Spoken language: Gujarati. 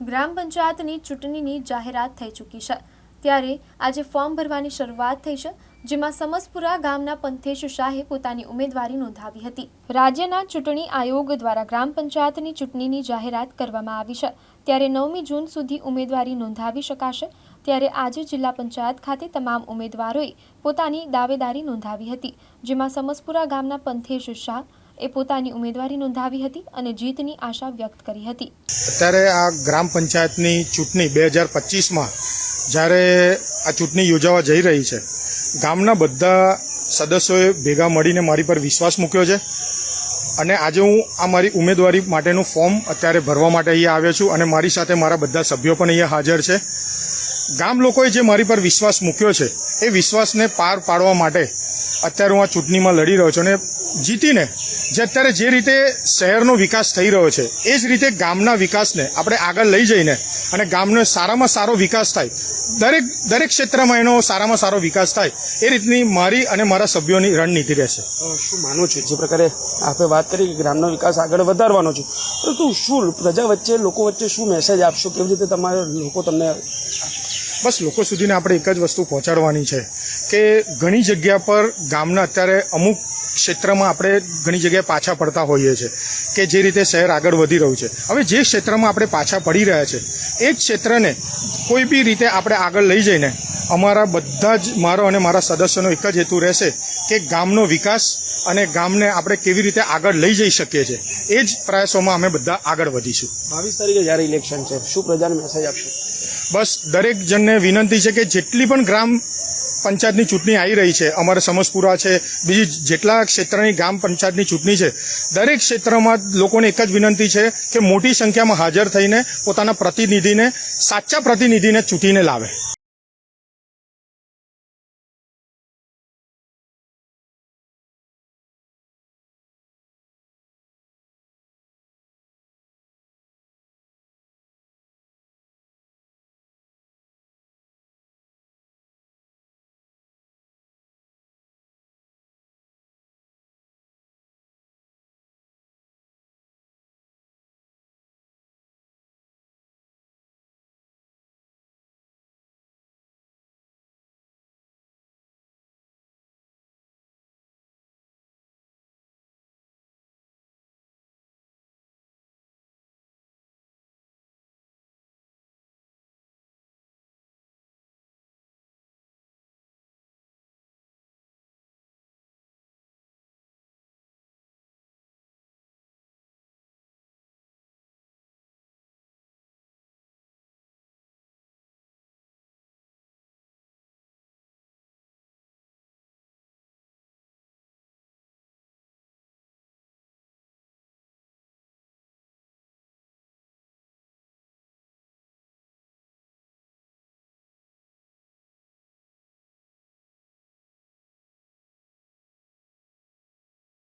ગ્રામ પંચાયતની ચૂંટણીની જાહેરાત થઈ ચૂકી છે. ત્યારે આજે ફોર્મ ભરવાની શરૂઆત થઈ છે, જેમાં સમસપુરા ગામના પંથેશ શાહે પોતાની ઉમેદવારી નોંધાવી હતી. રાજ્યના ચૂંટણી આયોગ દ્વારા ગ્રામ પંચાયતની ચૂંટણીની જાહેરાત કરવામાં આવી છે. ત્યારે નવમી જૂન સુધી ઉમેદવારી નોંધાવી શકાશે. ત્યારે આજે જિલ્લા પંચાયત ખાતે તમામ ઉમેદવારોએ પોતાની દાવેદારી નોંધાવી હતી, જેમાં સમસપુરા ગામના પંથેશ શાહ એ પોતાની ઉમેદવારી નોંધાવી હતી અને જીતની આશા વ્યક્ત કરી હતી. અત્યારે આ ગ્રામ પંચાયતની ચૂંટણી બે હજાર પચીસમાં જ્યારે આ ચૂંટણી યોજાવા જઈ રહી છે, ગામના બધા સદસ્યોએ ભેગા મળીને મારી પર વિશ્વાસ મૂક્યો છે અને આજે હું આ મારી ઉમેદવારી માટેનું ફોર્મ અત્યારે ભરવા માટે અહીંયા આવ્યો છું અને મારી સાથે મારા બધા સભ્યો પણ અહીંયા હાજર છે. ગામ લોકોએ જે મારી પર વિશ્વાસ મૂક્યો છે, એ વિશ્વાસને પાર પાડવા માટે અત્યારે હું આ ચૂંટણીમાં લડી રહ્યો છું અને જીતીને જે અત્યારે જે રીતે શહેરનો વિકાસ થઈ રહ્યો છે, એ જ રીતે ગામના વિકાસને આપણે આગળ લઈ જઈને અને ગામનો સારામાં સારો વિકાસ થાય, દરેક દરેક ક્ષેત્રમાં એનો સારામાં સારો વિકાસ થાય, એ રીતની મારી અને મારા સભ્યોની રણનીતિ રહેશે. શું માનું છું? જે પ્રકારે આપે વાત કરી કે ગ્રામનો વિકાસ આગળ વધારવાનો છે પરંતુ શું, પ્રજા વચ્ચે, લોકો વચ્ચે શું મેસેજ આપશો? કેવી રીતે તમારે લોકો તમને બસ લોકો સુધીને આપણે એક જ વસ્તુ પહોંચાડવાની છે કે ઘણી જગ્યા પર ગામના અત્યારે અમુક ક્ષેત્રમાં આપણે ઘણી જગ્યાએ પાછા પડતા હોઈએ છીએ કે જે રીતે શહેર આગળ વધી રહ્યું છે. હવે જે ક્ષેત્રમાં આપણે પાછા પડી રહ્યા છે, એ જ ક્ષેત્રને કોઈ બી રીતે આપણે આગળ લઈ જઈને અમારા બધા જ મારો અને મારા સદસ્યોનો એક જ હેતુ રહેશે કે ગામનો વિકાસ અને ગામને આપણે કેવી રીતે આગળ લઈ જઈ શકીએ છીએ. એ જ પ્રયાસોમાં અમે બધા આગળ વધીશું. બાવીસ તારીખે જ્યારે ઇલેક્શન છે, શું પ્રજાને મેસેજ આપશો? બસ દરેક જણને વિનંતી છે કે જેટલી પણ ગ્રામ પંચાયતની ચૂંટણી આવી રહી છે, અમારે સમસપુરા છે, બીજી જેટલા ક્ષેત્રની ગ્રામ પંચાયતની ચૂંટણી છે, દરેક ક્ષેત્રમાં લોકોને એક જ વિનંતી છે કે મોટી સંખ્યામાં હાજર થઈને પોતાના પ્રતિનિધિને, સાચા પ્રતિનિધિને ચૂંટીને લાવે.